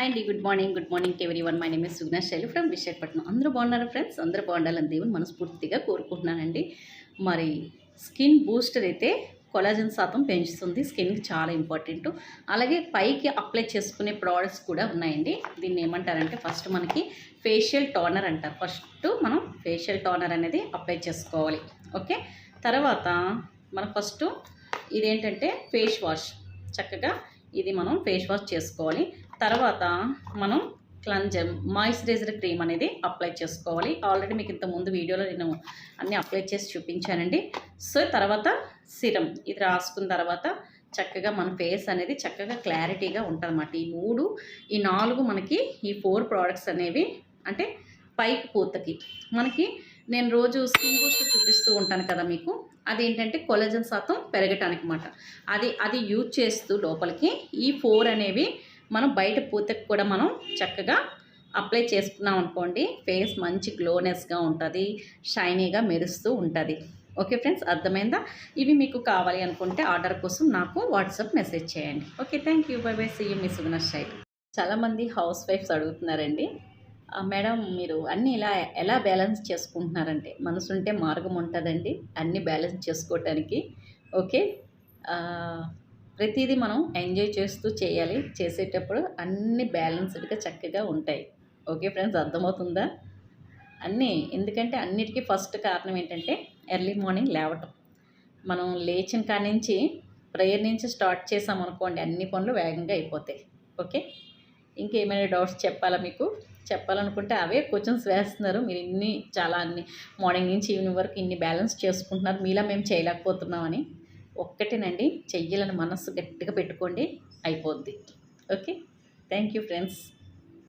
Hi అండి good morning good morning to everyone my name is Sugna Shaili from Visakhapatnam అందరూ బాగున్నారు friends అందరూ బాగుండాలని దేవుని మనస్ఫూర్తిగా కోరుకుంటున్నానండి. మరి స్కిన్ బూస్టర్ అయితే కొలాజన్ శాతం పెంచుతుంది. స్కిన్కి చాలా ఇంపార్టెంట్. అలాగే పైకి అప్లై చేసుకునే ప్రోడక్ట్స్ కూడా ఉన్నాయండి. దీన్ని ఏమంటారంటే ఫస్ట్ మనకి ఫేషియల్ టోనర్ అంటారు. ఫస్ట్ మనం ఫేషియల్ టోనర్ అనేది అప్లై చేసుకోవాలి. ఓకే? తర్వాత మనం ఫస్ట్ ఇదేంటంటే ఫేస్ వాష్. చక్కగా ఇది మనం ఫేస్ వాష్ చేసుకోవాలి. తర్వాత మనం క్లంజర్ మాయిశ్చరైజర్ క్రీమ్ అనేది అప్లై చేసుకోవాలి. ఆల్రెడీ మీకు ఇంత ముందు వీడియోలో నేను అన్నీ అప్లై చేసి చూపించానండి. సో తర్వాత సిరం ఇది రాసుకున్న తర్వాత చక్కగా మన ఫేస్ అనేది చక్కగా క్లారిటీగా ఉంటుందన్నమాట. ఈ మూడు ఈ నాలుగు మనకి ఈ ఫోర్ ప్రోడక్ట్స్ అనేవి అంటే పైకి పూతకి మనకి నేను రోజు స్కిన్ బూస్ట్ చూపిస్తూ ఉంటాను కదా మీకు. అదేంటంటే కొలజన్ శాతం పెరగటానికి అన్నమాట. అది అది యూజ్ చేస్తూ లోపలికి ఈ ఫోర్ అనేవి మనం బయట పూతకు కూడా మనం చక్కగా అప్లై చేసుకున్నాం అనుకోండి. ఫేస్ మంచి గ్లోనెస్గా ఉంటుంది షైనీగా మెరుస్తూ ఉంటుంది. ఓకే ఫ్రెండ్స్ అర్థమైందా? ఇవి మీకు కావాలి అనుకుంటే ఆర్డర్ కోసం నాకు వాట్సాప్ మెసేజ్ చేయండి. Okay thank you. Bye bye. CM మీ సుగుణ షైట్ చాలామంది హౌస్ వైఫ్స్ అడుగుతున్నారండి. మేడం మీరు అన్నీ ఇలా ఎలా బ్యాలెన్స్ చేసుకుంటున్నారంటే మనసు ఉంటే మార్గం ఉంటుందండి అన్నీ బ్యాలెన్స్ చేసుకోవటానికి ఓకే? ప్రతిదీ మనం ఎంజాయ్ చేస్తూ చేయాలి. చేసేటప్పుడు అన్ని బ్యాలెన్స్డ్గా చక్కగా ఉంటాయి. ఓకే ఫ్రెండ్స్ అర్థమవుతుందా? అన్నీ ఎందుకంటే అన్నిటికీ ఫస్ట్ కారణం ఏంటంటే ఎర్లీ మార్నింగ్ లేవటం. మనం లేచిన కాడి నుంచి ప్రేయర్ నుంచి స్టార్ట్ చేసామనుకోండి అన్ని పనులు వేగంగా అయిపోతాయి. ఓకే? ఇంకేమైనా డౌట్స్ చెప్పాలా మీకు? చెప్పాలనుకుంటే అవే క్వశ్చన్స్ వేస్తున్నారు. మీరు ఇన్ని చాలా అన్ని మార్నింగ్ నుంచి ఈవినింగ్ వరకు ఇన్ని బ్యాలెన్స్ చేసుకుంటున్నారు. మీలా మేము చేయలేకపోతున్నామని ఒక్కటేనండి. చెయ్యాలని మనస్సు గట్టిగా పెట్టుకోండి. అయిపోద్ది. ఓకే? Thank you friends.